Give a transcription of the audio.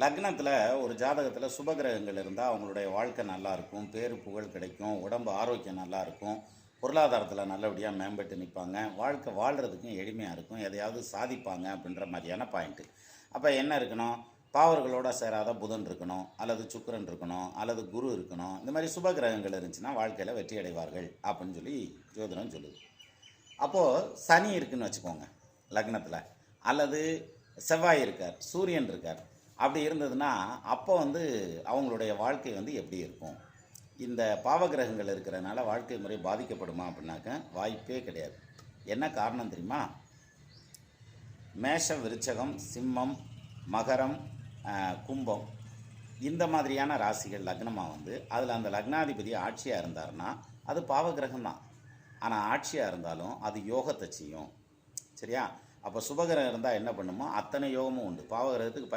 லக்னத்தில் ஒரு ஜாதகத்தில் சுபகிரகங்கள் இருந்தால் அவங்களுடைய வாழ்க்கை நல்லாயிருக்கும் பேர் பேரு புகழ் கிடைக்கும் உடம்பு ஆரோக்கியம் நல்லாயிருக்கும் பொருளாதாரத்தில் நல்லபடியாக மேம்பட்டு நிற்பாங்க வாழ்க்கை வாழ்கிறதுக்கும் எளிமையாக இருக்கும் எதையாவது சாதிப்பாங்க அப்படின்ற மாதிரியான பாயிண்ட்டு அப்போ என்ன இருக்கணும்? பாவர்களோட சேராத புதன் இருக்கணும் அல்லது சுக்கரன் இருக்கணும் அல்லது குரு இருக்கணும் இந்த மாதிரி சுபகிரகங்கள் இருந்துச்சுன்னா வாழ்க்கையில் வெற்றி அடைவார்கள் அப்படின்னு சொல்லி ஜோதிடம் சொல்லுது. அப்போது சனி இருக்குன்னு வச்சுக்கோங்க லக்னத்தில். அல்லது செவ்வாய் இருக்கார் சூரியன் இருக்கார். அப்படி இருந்ததுன்னா அப்போ வந்து அவங்களுடைய வாழ்க்கை வந்து எப்படி இருக்கும்? இந்த பாவகிரகங்கள் இருக்கிறனால வாழ்க்கை முறை பாதிக்கப்படுமா அப்படின்னாக்க வாய்ப்பே கிடையாது. என்ன காரணம் தெரியுமா? மேஷ விருச்சகம் சிம்மம் மகரம் கும்பம் இந்த மாதிரியான ராசிகள் லக்னமாக வந்து அதில் அந்த லக்னாதிபதி ஆட்சியாக இருந்தாருன்னா அது பாவகிரகம் தான். ஆனால் ஆட்சியாக இருந்தாலும் அது யோகத்தை செய்யும். சரியா? அப்போ சுபகிரகம் இருந்தால் என்ன பண்ணுமோ அத்தனை யோகமும் உண்டு. பாவகிரகத்துக்கு பய